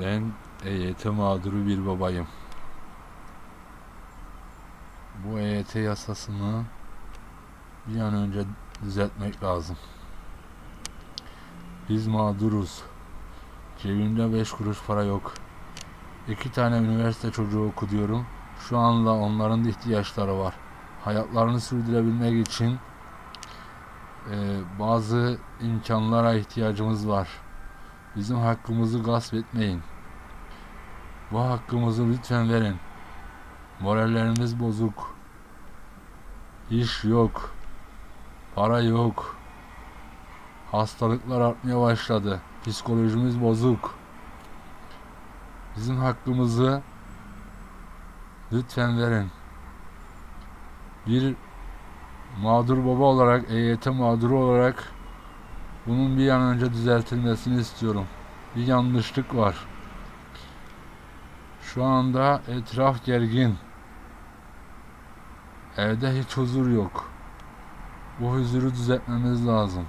Ben EYT mağduru bir babayım. Bu EYT yasasını bir an önce düzeltmek lazım. Biz mağduruz. Cebimde 5 kuruş para yok. İki tane üniversite çocuğu okutuyorum. Şu anda onların da ihtiyaçları var. Hayatlarını sürdürebilmek için e, bazı imkanlara ihtiyacımız var. Bizim hakkımızı gasp etmeyin. Bu hakkımızı lütfen verin. Morallerimiz bozuk. İş yok. Para yok. Hastalıklar artmaya başladı. Psikolojimiz bozuk. Bizim hakkımızı lütfen verin. Bir mağdur baba olarak, EYT mağduru olarak bunun bir an önce düzeltilmesini istiyorum. Bir yanlışlık var. Şu anda etraf gergin. Evde hiç huzur yok. Bu huzuru düzeltmemiz lazım.